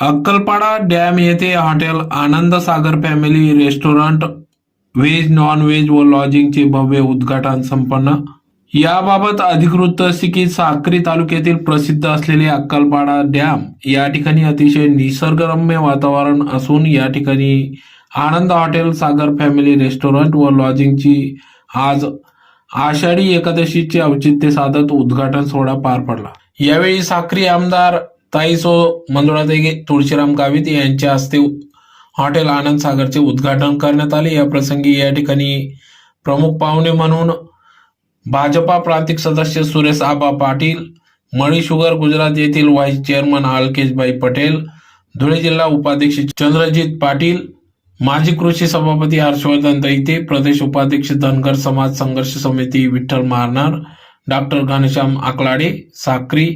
Akkalpada dam येथे hotel Anand Sagar family restaurant veg non veg व लॉजिंगचे भव्य उद्घाटन संपन्न. याबाबत अधिकृत असे की साक्री तालुक्यातील प्रसिद्ध असलेले अक्कलपाडा डॅम या ठिकाणी अतिशय निसर्गरम्य वातावरण असून या ठिकाणी Anand hotel Sagar family restaurant व लॉजिंगची आज आषाढी एकादशीचे औचित्य साधत उद्घाटन सोहळा पार पडला. यावेळी साक्री आमदार ताईसो मंजुळाताई तुळशीराम गावित यांच्या हस्ते हॉटेल आनंद सागरचे उद्घाटन करण्यात आले. या प्रसंगी या ठिकाणी प्रमुख पाहुणे म्हणून भाजपा प्रांतिक सदस्य सुरेश आबा पाटील मळी शुगर गुजरात येथील व्हाईस चेअरमन अलकेशबाई पटेल धुळे जिल्हा उपाध्यक्ष चंद्रजित पाटील माजी कृषी सभापती हर्षवर्धन दैते प्रदेश उपाध्यक्ष धनगर समाज संघर्ष समिती विठ्ठल मारणार डॉक्टर घनश्याम आकलाडे साक्री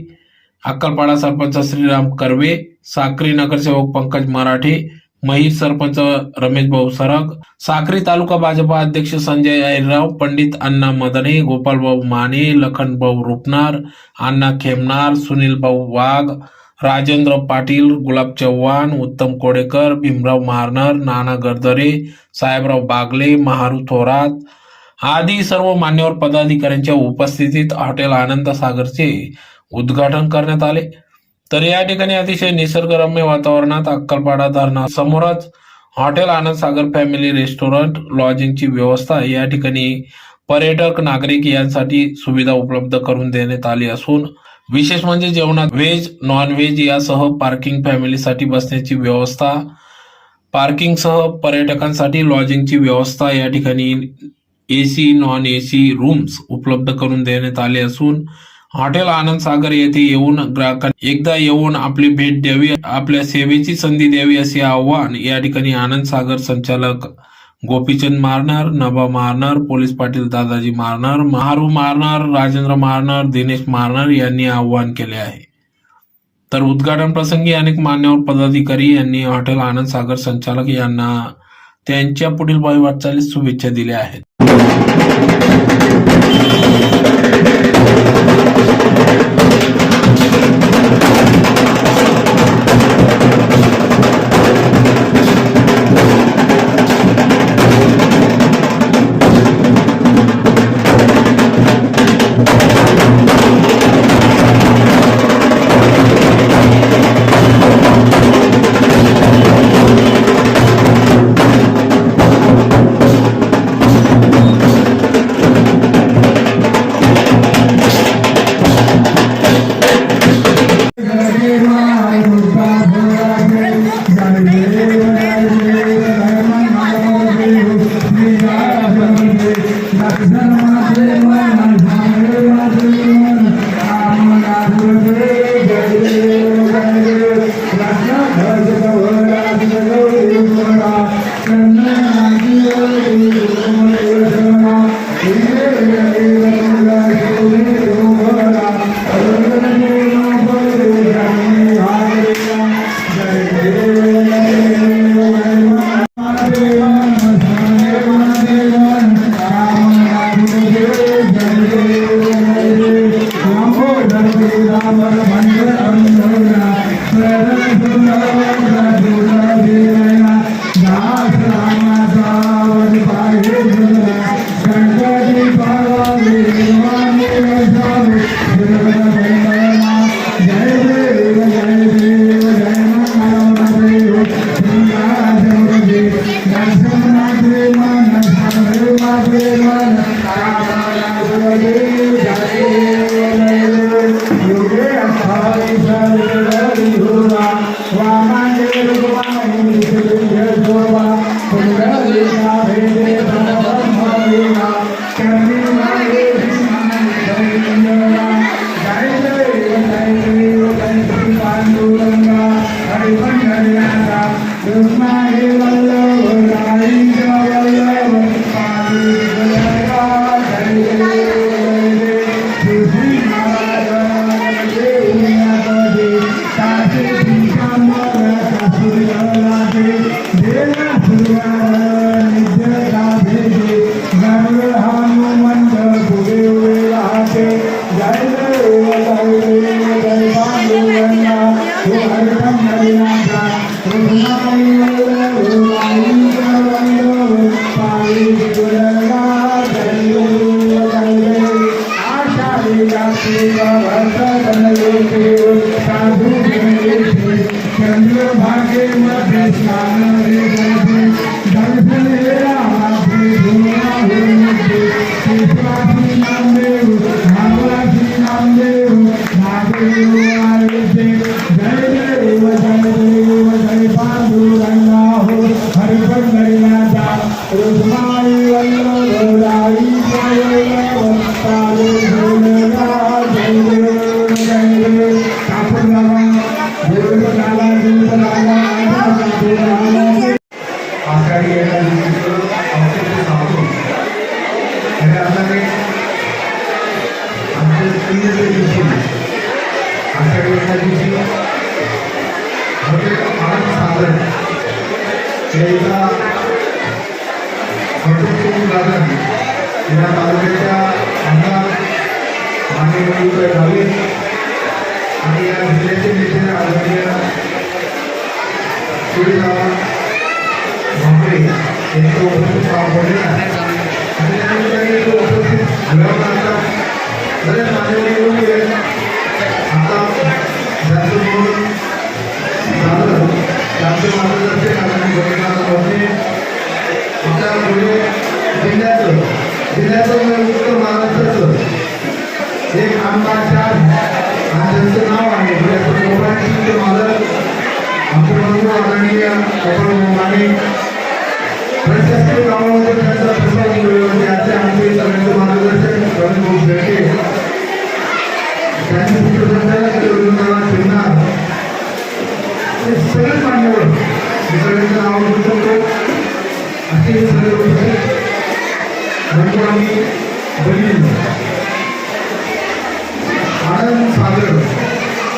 अक्कलपाडा सरपंच श्रीराम कर्वे साक्री नगरसेवक पंकज मराठे महिर सरपंच रमेश भाऊ सरग साक्री तालुका भाजपा अध्यक्ष संजय ऐरराव पंडित अण्णा मदने गोपालभाऊ माने लखनभाऊ रुपनार अण्णा खेमनार सुनील भाऊ वाघ राजेंद्र पाटील गुलाब चव्हाण उत्तम कोडेकर भीमराव मारनर नाना गरदरे साहेबराव बागले महारू थोरात आदी सर्व मान्यवर पदाधिकाऱ्यांच्या उपस्थितीत हॉटेल आनंद सागरचे उद्घाटन करण्यात आले. तर या ठिकाणी अतिशय निसर्गरम्य वातावरणात अक्कलपाडा धरणा समोरच hotel Anand Sagar family restaurant लॉजिंगची व्यवस्था या ठिकाणी पर्यटक नागरिक यांसाठी सुविधा उपलब्ध करून देण्यात आली असून विशेष म्हणजे जेवणात व्हेज नॉन व्हेज यासह पार्किंग फॅमिलीसाठी बसण्याची व्यवस्था पार्किंगसह पर्यटकांसाठी लॉजिंगची व्यवस्था या ठिकाणी एसी नॉन एसी रूम्स उपलब्ध करून देण्यात आले असून हॉटेल आनंद सागर येथे येऊन ग्राहकांनी एकदा येऊन आपली भेट द्यावी आपल्या सेवेची संधी द्यावी असे आव्हान या ठिकाणी आनंद सागर संचालक गोपीचंद मारणार नभा मारणार पोलीस पाटील दादाजी मारणार महारू मारणार राजेंद्र मारणार दिनेश मारणार यांनी आव्हान केले आहे. तर उद्घाटन प्रसंगी अनेक मान्यवर पदाधिकारी यांनी हॉटेल आनंद सागर संचालक यांना त्यांच्या पुढील भावी वाटचालीस शुभेच्छा दिल्या आहेत. Amen. I Radhe Radhe Radhe या एका हॉटेल गार्डन या तालुक्याच्या आमदार मान्य गावी आणि या जिल्ह्याचे नेते आदरणीय सूर्यराव भांबरे यांचं उपस्थित पाहणे आणि त्यानिमित्ताने तो उपस्थित झाल्यानंतर बरेच मान्यवर बंधू आणि बहीण. आनंद सागर.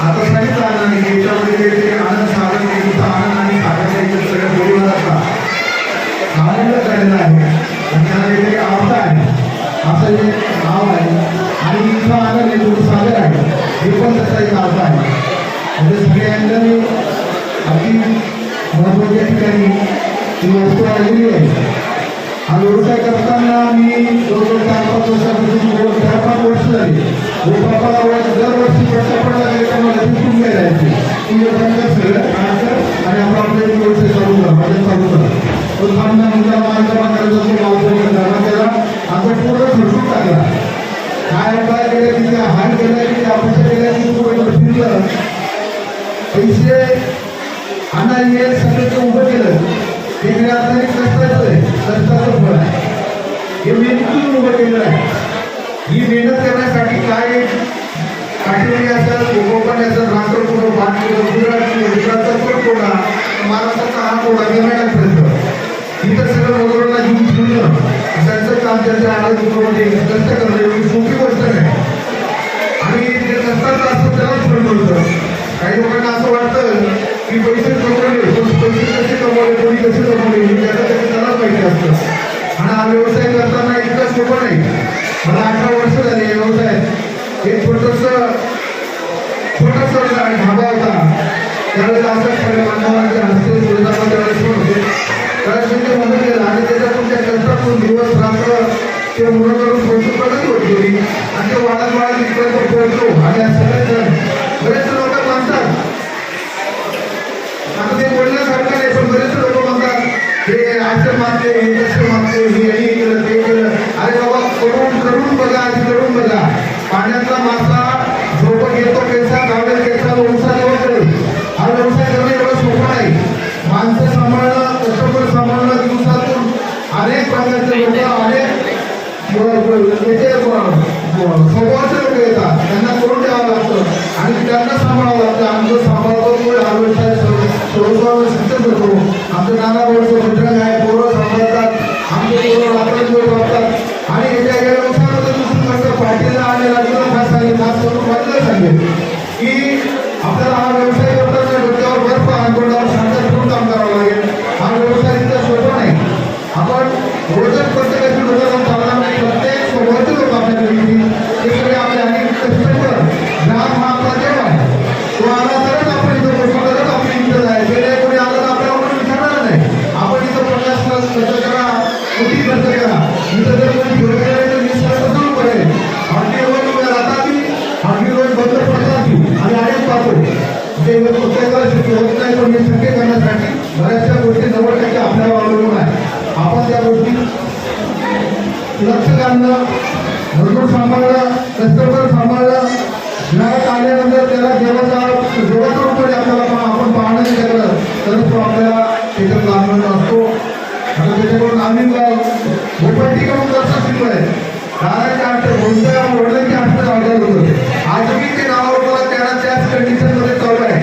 आता सांगितलं आनंद की याच्यामध्ये ते आनंद सागर नियुक्त आनंद आणि सागर याच्यात सगळ्या परिवाराचा आनंद झालेला आहे. आणि त्याला वेगळी आवडता आहे. असं जे नाव आहे. आणि इथं आनंद आहे सागर आहे. हे पण त्याचा एक अर्थ आहे. म्हणजे सगळ्यांनी अगदी महत्त्वाच्या ठिकाणी ती वस्तू आलेली आहे. आणि व्यवसाय करताना मी जवळजवळ चार पाच वर्षापासून जवळ चार पाच वर्ष झाली. गोपाळाला वर- दरवर्षी प्रश्न पडला तरी का मला तिथून नाही राहायची तुम्ही सांगत सगळं आणि आपण आपले व्यवसाय चालू करा माझ्या चालू करा. तो सामना मुद्दा माझा मागायला जातो गावतो त्याला त्याला आता पूर्ण खर्चून टाकला काय काय केलं की त्या हाल केला की त्या अपेक्षा केल्या की तो फिरलं. पैसे आणा ये सगळं उभं केलं. हे खऱ्या अर्थाने कष्टाचं आहे. कष्टाचं फळ आहे. हे मेहनतीतून उभं केलं आहे. ही मेहनत करण्यासाठी काय काटेरी असेल कोकण असेल राष्ट्र कोण पाठ केलं गुजरातचा पण कोणा महाराष्ट्राचा हा कोणा कर्नाटकपर्यंत सगळं घेऊन फिरणं त्यांचं काम त्यांच्या आरोग्यामध्ये कष्ट करणं एवढी सोपी गोष्ट नाही. आणि जे कष्टाचं असतं त्यालाच फळ मिळतं. काही लोकांना असं वाटतं की पैसे कमवले पैसे कसे कमवले कोणी कसे कमवले हे त्याचं त्याचं त्यालाच माहिती असतं. आणि हा व्यवसाय करताना इतका सोपं नाही. मला अठरा वर्ष झाली या व्यवसायात. एक छोटस छोटस ढाबा होता. त्यावेळेस म्हणजे असं सगळ्या मानवांच्या हस्ते सुविधा त्यावेळेस पण होते. त्यावेळेस ते मदत केलं आणि त्याच्यातून त्या कष्टातून दिवस रात्र ते मुलं करून पोहोचून कडक होती. आणि ते वाढत वाढत इकडे पोहोचलो. आणि आज सगळे जण बरेच लोक म्हणतात आता ते बोलण्यासारखं नाही पण बरेच लोक म्हणतात हे असं मागते हे तसं मागते हे खास करून मला सांगेल की आपल्याला हा व्यवसाय करताना डोक्यावर बर्फ अंगोडावर शांत ठेवून काम करावं लागेल. हा व्यवसाय इतका सोपा नाही. आपण रोजच प्रत्येक ते प्रत्येकाला शक्य होत नाही पण शक्य करण्यासाठी बऱ्याचशा गोष्टी जवळ टक्के आपल्याला अवलंबून आहे. आपण त्या गोष्टी लक्ष घालणं भरपूर सांभाळणं कस्टमर सांभाळणं घरात आल्यानंतर त्याला जेव्हा जेव्हाचा रुपये आपल्याला आपण पाहणं नाही केलं तर तो आपल्याला त्याच्यात लागणार असतो. आणि त्याच्याकडून आम्ही भोपटी करून कसं शिकलोय? कारण काय असतं कोणत्या वडिलांची आठवण ऑर्डर होतं आजही ते नावावर त्याच कंडिशनमध्ये चालू आहे.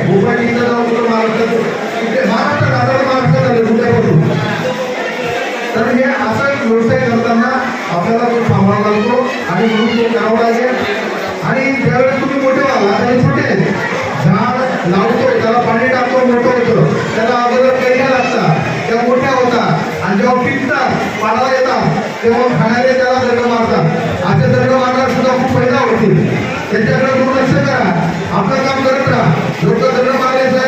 कुठं महाराष्ट्रात? महाराष्ट्र राजा महाराष्ट्रात आले कुठल्यापासून तर हे असा एक व्यवसाय करताना आपल्याला तो लागतो आणि म्हणून तो करावा लागेल. आणि ज्यावेळेस तुम्ही मोठे व्हाल आता छोटे झाड लावतोय त्याला पाणी टाकतो मोठं होतं. त्याला अगोदर कैऱ्या लागतात त्या मोठ्या होतात. आणि जेव्हा पिकतात पाडाला येतात तेव्हा खाणारे त्याला दंड मारतात. असे सुद्धा खूप फायदा होतील. त्याच्याकडे दुर्लक्ष करा. आपलं काम करत राहा. लोक दंड मारले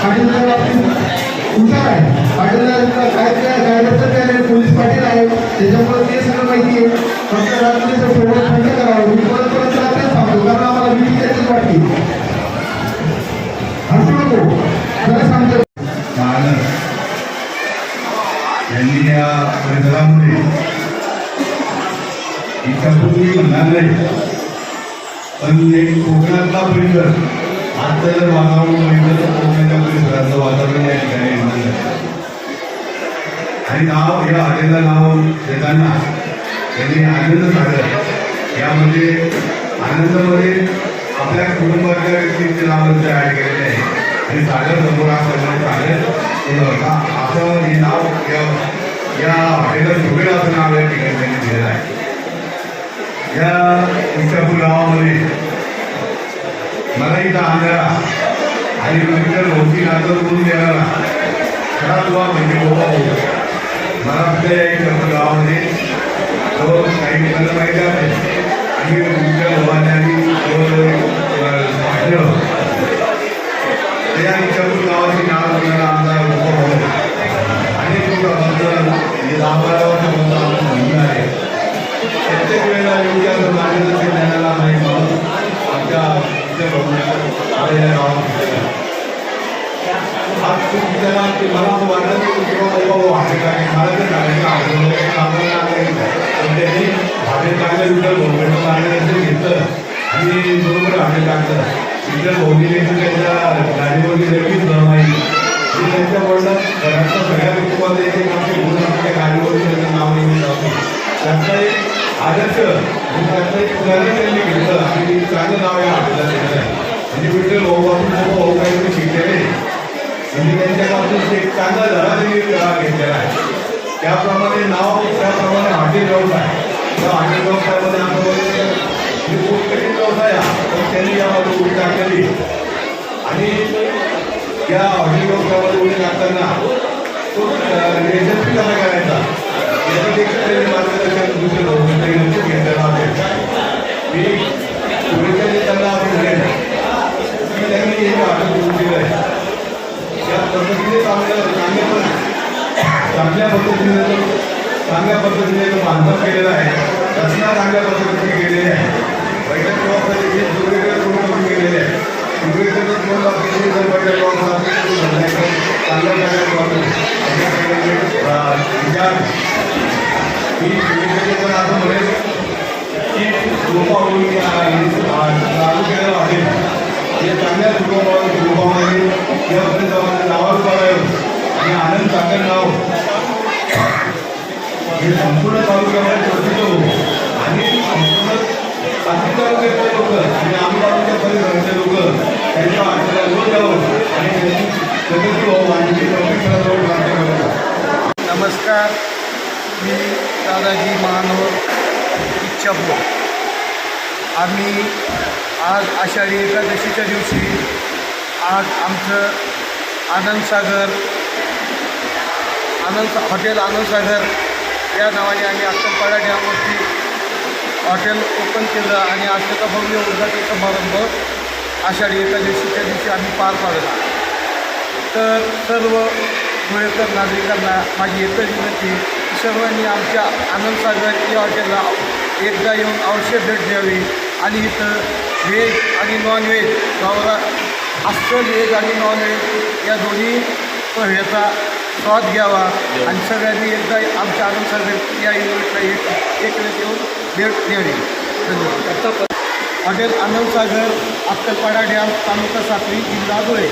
नाही पाटीलच्या आहे पाटीलला काय काय काय पोलीस पाटील आहे त्याच्यामुळे ते सगळं माहिती आहे फक्त रात्रीचं थोडं थंड करावं मी परत तेच सांगतो कारण आम्हाला भीती त्याचीच वाटली हसू नको खरं सांगतो यांनी या परिसरामध्ये इच्छापूर्वी म्हणणार नाही पण एक कोकणातला परिसर आजचं वातावरण परिसराचं वातावरण या ठिकाणी आणि नाव या हॉटेलला नाव देताना त्यांनी आनंद सागर यामध्ये आनंदामध्ये आपल्या कुटुंबातल्या व्यक्तींचे नाव त्यांचं ॲड केलेले आहे. आणि सागर समोर सागर असं हे नाव या हॉटेलला जुबेल असं नाव या ठिकाणी त्यांनी दिलेलं आहे. या इच्छापूर गावामध्ये मला इथं आंध्रा आणि नंतर भोवती नांदर करून देणारा खरा दुवा हॉटेल टाकलं विठ्ठल भोगवेचं मार्गदर्शन घेतलं. आणि बरोबर आम्ही टाकलं विठ्ठल भोगीने त्यांच्या गाडीवरती न माहिती मी त्यांच्या वडिलात घरातल्या सगळ्या कुटुंबात एक एक आमचे गुरु आमच्या गाडीवरती त्यांचं नाव नेहमी लावते त्यांचा एक आदर्श आणि त्यांचं एक उदाहरण त्यांनी घेतलं. आणि चांगलं नाव या हॉटेलला दिलेलं आहे म्हणजे विठ्ठल भाऊपासून खूप भाऊ काहीतरी शिकलेले. म्हणजे त्यांच्यापासून एक चांगला धडा त्यांनी घेतलेला आहे. त्याप्रमाणे नाव त्याप्रमाणे हॉटेल जाऊन आहे. आणि व्यवसायामध्ये आम्ही खूप कठीण व्यवसाय पण त्यांनी यामध्ये उभी टाकलेली आणि या हॉटेल व्यवसायामध्ये उभी टाकताना तो यशस्वी कसा करायचा यासाठी त्यांनी मार्गदर्शन दुसरं विनंती घेतलेला आहे आहे या पद्धतीने चांगल्या चांगल्या पद्धतीने चांगल्या तो बांधकाम केलेलं आहे. रचना चांगल्या पद्धतीने केलेली आहे. बैठक इच्छापूर हो. आम्ही आज आषाढी एकादशीच्या दिवशी आज आमचं आनंदसागर आनंद हॉटेल आनंदसागर या नावाने आम्ही अक्कलपाडा डॅमवरती हॉटेल ओपन केलं आणि आज त्याचा भव्य उद्घाटन समारंभ आषाढी एकादशीच्या दिवशी आम्ही पार पाडला. तर सर्व धुळेकर नागरिकांना माझी एकच विनंती सर्वांनी आमच्या आनंदसागर या हॉटेलला एकदा येऊन अवश्य भेट द्यावी. आणि इथं व्हेज आणि नॉनव्हेज गावरा अस्सल व्हेज आणि नॉनव्हेज या दोन्ही ह्याचा स्वाद घ्यावा. आणि सगळ्यांनी एकदा आमच्या आनंदसागर या युनिटला एक एक येऊन भेट द्यावी. धन्यवाद. हॉटेल आनंदसागर अक्कलपाडा डॅम तालुका साखरी जिल्हा धुळे.